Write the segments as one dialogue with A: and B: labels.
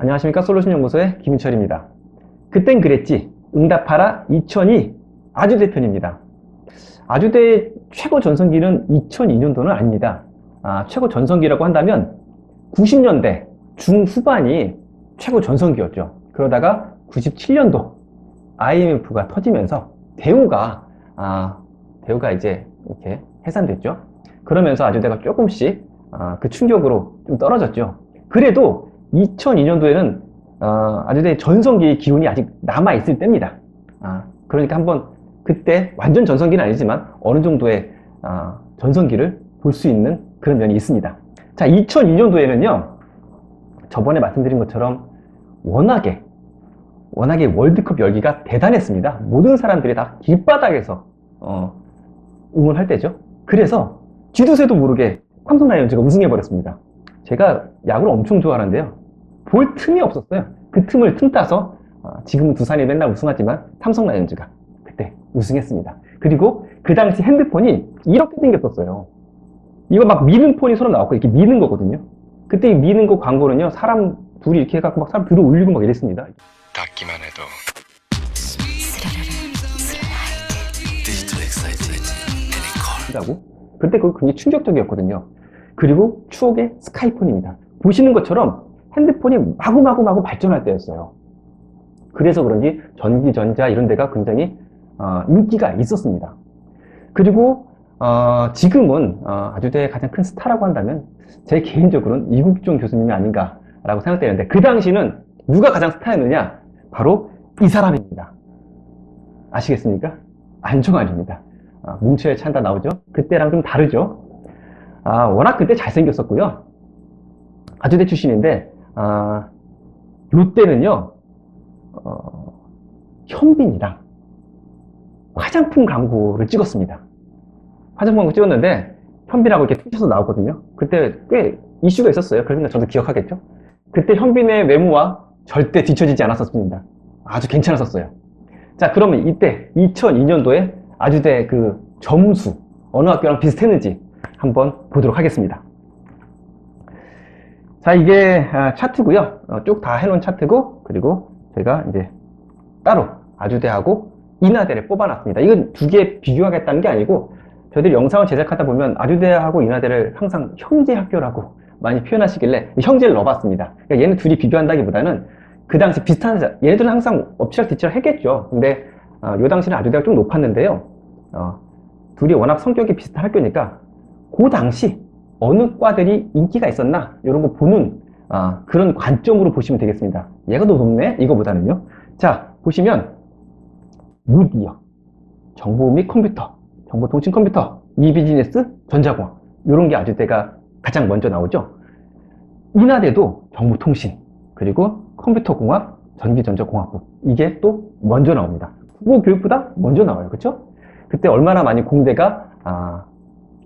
A: 안녕하십니까 솔루션 연구소의 김인철입니다. 그땐 그랬지 응답하라 2002 아주대 편입니다. 아주대의 최고 전성기는 2002년도는 아닙니다. 아, 최고 전성기라고 한다면 90년대 중후반이 최고 전성기였죠. 그러다가 97년도 IMF가 터지면서 대우가 아, 대우가 이제 이렇게 해산됐죠. 그러면서 아주대가 조금씩 아, 그 충격으로 좀 떨어졌죠. 그래도 2002년도에는 어, 아주대의 전성기의 기운이 아직 남아 있을 때입니다. 아, 그러니까 한번 그때 완전 전성기는 아니지만 어느 정도의 아, 전성기를 볼 수 있는 그런 면이 있습니다. 자, 2002년도에는요, 저번에 말씀드린 것처럼 워낙에 워낙에 월드컵 열기가 대단했습니다. 모든 사람들이 다 길바닥에서 어, 응원할 때죠. 그래서 쥐두새도 모르게 삼성 라이온즈가 우승해버렸습니다. 제가 야구를 엄청 좋아하는데요. 볼 틈이 없었어요. 그 틈을 틈타서 어, 지금은 두산이 맨날 우승하지만 삼성 라이온즈가 그때 우승했습니다. 그리고 그 당시 핸드폰이 이렇게 생겼었어요. 이거 막 미는 폰이 서로 나왔고 이렇게 미는 거거든요. 그때 이 미는 거 광고는요. 사람 둘이 이렇게 해갖고 막 사람 들어 올리고 막 이랬습니다.
B: 닿기만 해도
A: 한다고? 그때 그거 굉장히 충격적이었거든요. 그리고 추억의 스카이폰입니다. 보시는 것처럼 핸드폰이 마구마구마구 발전할 때였어요. 그래서 그런지 전기전자 이런 데가 굉장히 어, 인기가 있었습니다. 그리고 어, 지금은 어, 아주대의 가장 큰 스타라고 한다면 제 개인적으로는 이국종 교수님이 아닌가라고 생각되는데 그 당시는 누가 가장 스타였느냐? 바로 이 사람입니다. 아시겠습니까? 안종환입니다. 아, 뭉쳐야 찬다 나오죠? 그때랑 좀 다르죠? 아, 워낙 그때 잘생겼었고요. 아주대 출신인데, 아, 요 때는요, 어, 현빈이랑 화장품 광고를 찍었습니다. 화장품 광고 찍었는데, 현빈하고 이렇게 툭쳐서 나오거든요. 그때 꽤 이슈가 있었어요. 그러니까 저도 기억하겠죠? 그때 현빈의 외모와 절대 뒤처지지 않았었습니다. 아주 괜찮았었어요. 자, 그러면 이때 2002년도에 아주대 그 점수 어느 학교랑 비슷했는지 한번 보도록 하겠습니다. 자, 이게 아, 차트고요. 쭉 다 해놓은 차트고 그리고 제가 이제 따로 아주대하고 인하대를 뽑아놨습니다. 이건 두 개 비교하겠다는 게 아니고 저희들이 영상을 제작하다 보면 아주대하고 인하대를 항상 형제 학교라고 많이 표현하시길래 형제를 넣어봤습니다. 그러니까 얘는 둘이 비교한다기보다는 그 당시 비슷한 자- 얘네들은 항상 엎치락 뒤치락 했겠죠. 근데 어, 요 당시는 아주대가 좀 높았는데요. 어, 둘이 워낙 성격이 비슷한 학교니까 그 당시 어느 과들이 인기가 있었나 이런 거 보는 아, 그런 관점으로 보시면 되겠습니다. 얘가 더 높네 이거보다는요. 자 보시면 미디어, 정보 및 컴퓨터, 정보통신 컴퓨터, 이 비즈니스, 전자공학 이런 게 아주대가 가장 먼저 나오죠. 인하대도 정보통신 그리고 컴퓨터공학, 전기전자공학부 이게 또 먼저 나옵니다. 국어 교육보다 먼저 나와요. 그렇죠? 그때 얼마나 많이 공대가 아,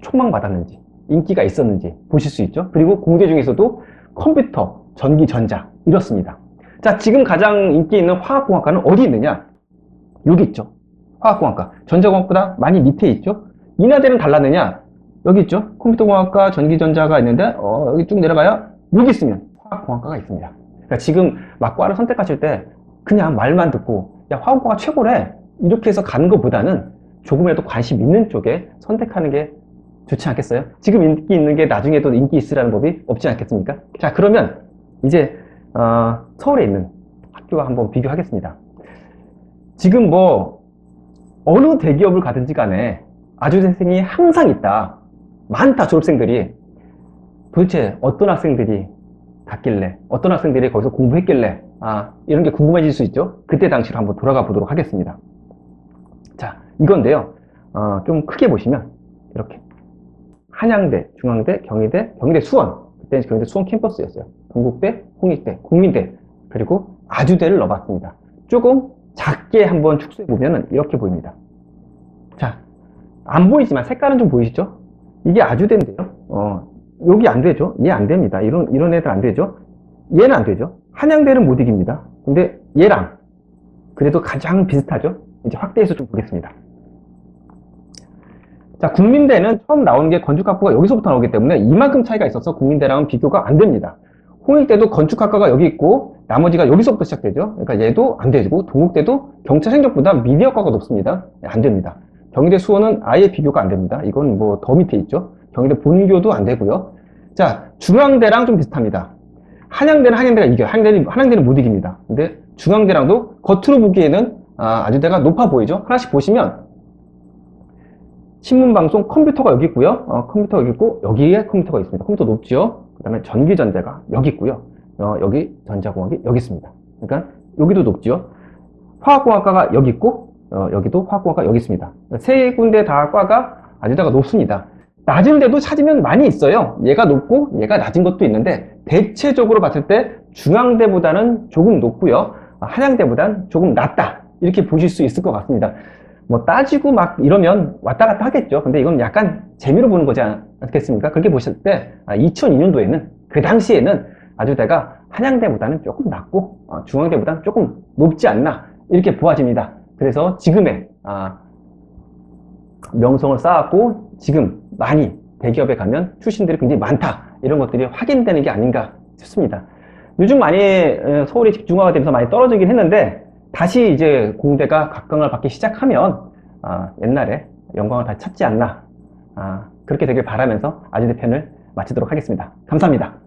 A: 촉망받았는지 인기가 있었는지 보실 수 있죠. 그리고 공대 중에서도 컴퓨터, 전기, 전자 이렇습니다. 자, 지금 가장 인기 있는 화학공학과는 어디 있느냐? 여기 있죠. 화학공학과. 전자공학보다 많이 밑에 있죠. 인하대는 달랐느냐? 여기 있죠. 컴퓨터공학과, 전기전자가 있는데 어, 여기 쭉 내려가야 여기 있으면 화학공학과가 있습니다. 그러니까 지금 막 과를 선택하실 때 그냥 말만 듣고 야 화학과가 최고래 이렇게 해서 가는 것보다는 조금이라도 관심 있는 쪽에 선택하는 게 좋지 않겠어요? 지금 인기 있는 게 나중에도 인기 있으라는 법이 없지 않겠습니까? 자 그러면 이제 어, 서울에 있는 학교와 한번 비교하겠습니다. 지금 뭐 어느 대기업을 가든지 간에 아주대생이 항상 있다. 많다 졸업생들이 도대체 어떤 학생들이 갔길래 어떤 학생들이 거기서 공부했길래 아 이런 게 궁금해질 수 있죠. 그때 당시로 한번 돌아가 보도록 하겠습니다. 자 이건데요. 어, 좀 크게 보시면 이렇게 한양대, 중앙대, 경희대, 경희대 수원 그때는 경희대 수원 캠퍼스였어요. 동국대, 홍익대, 국민대 그리고 아주대를 넣어봤습니다. 조금 작게 한번 축소해 보면 이렇게 보입니다. 자, 안 보이지만 색깔은 좀 보이시죠? 이게 아주대인데요. 어, 여기 안 되죠? 얘 안 됩니다. 이런, 이런 애들 안 되죠? 얘는 안 되죠? 한양대는 못 이깁니다. 근데 얘랑 그래도 가장 비슷하죠? 이제 확대해서 좀 보겠습니다. 자, 국민대는 처음 나오는 게 건축학부가 여기서부터 나오기 때문에 이만큼 차이가 있어서 국민대랑은 비교가 안 됩니다. 홍익대도 건축학과가 여기 있고 나머지가 여기서부터 시작되죠. 그러니까 얘도 안 되고 동국대도 경찰 행정보다 미디어과가 높습니다. 네, 안 됩니다. 경희대 수원은 아예 비교가 안 됩니다. 이건 뭐 더 밑에 있죠. 경희대 본교도 안 되고요. 자 중앙대랑 좀 비슷합니다. 한양대는 한양대가 이겨요. 한양대는, 한양대는 못 이깁니다. 근데 중앙대랑도 겉으로 보기에는 아, 아주대가 높아 보이죠. 하나씩 보시면 신문 방송 컴퓨터가 여기 있고요. 어, 컴퓨터가 여기 있고 여기에 컴퓨터가 있습니다. 컴퓨터 높죠. 그 다음에 전기 전자가 여기 있고요. 어, 여기 전자공학이 여기 있습니다. 그러니까 여기도 높죠. 화학공학과가 여기 있고 어, 여기도 화학공학과 여기 있습니다. 세 군데 다 과가 아주대가 높습니다. 낮은 데도 찾으면 많이 있어요. 얘가 높고 얘가 낮은 것도 있는데 대체적으로 봤을 때 중앙대보다는 조금 높고요. 아, 한양대보다는 조금 낮다. 이렇게 보실 수 있을 것 같습니다. 뭐 따지고 막 이러면 왔다 갔다 하겠죠. 근데 이건 약간 재미로 보는 거지 않겠습니까? 그렇게 보실 때 2002년도에는 그 당시에는 아주 대가 한양대보다는 조금 낮고 어, 중앙대보다는 조금 높지 않나 이렇게 보아집니다. 그래서 지금의 아, 명성을 쌓았고 지금 많이 대기업에 가면 출신들이 굉장히 많다 이런 것들이 확인되는 게 아닌가 싶습니다. 요즘 많이 에, 서울이 집중화가 되면서 많이 떨어지긴 했는데 다시 이제 공대가 각광을 받기 시작하면 아, 옛날에 영광을 다시 찾지 않나 아, 그렇게 되길 바라면서 아주대 편을 마치도록 하겠습니다. 감사합니다.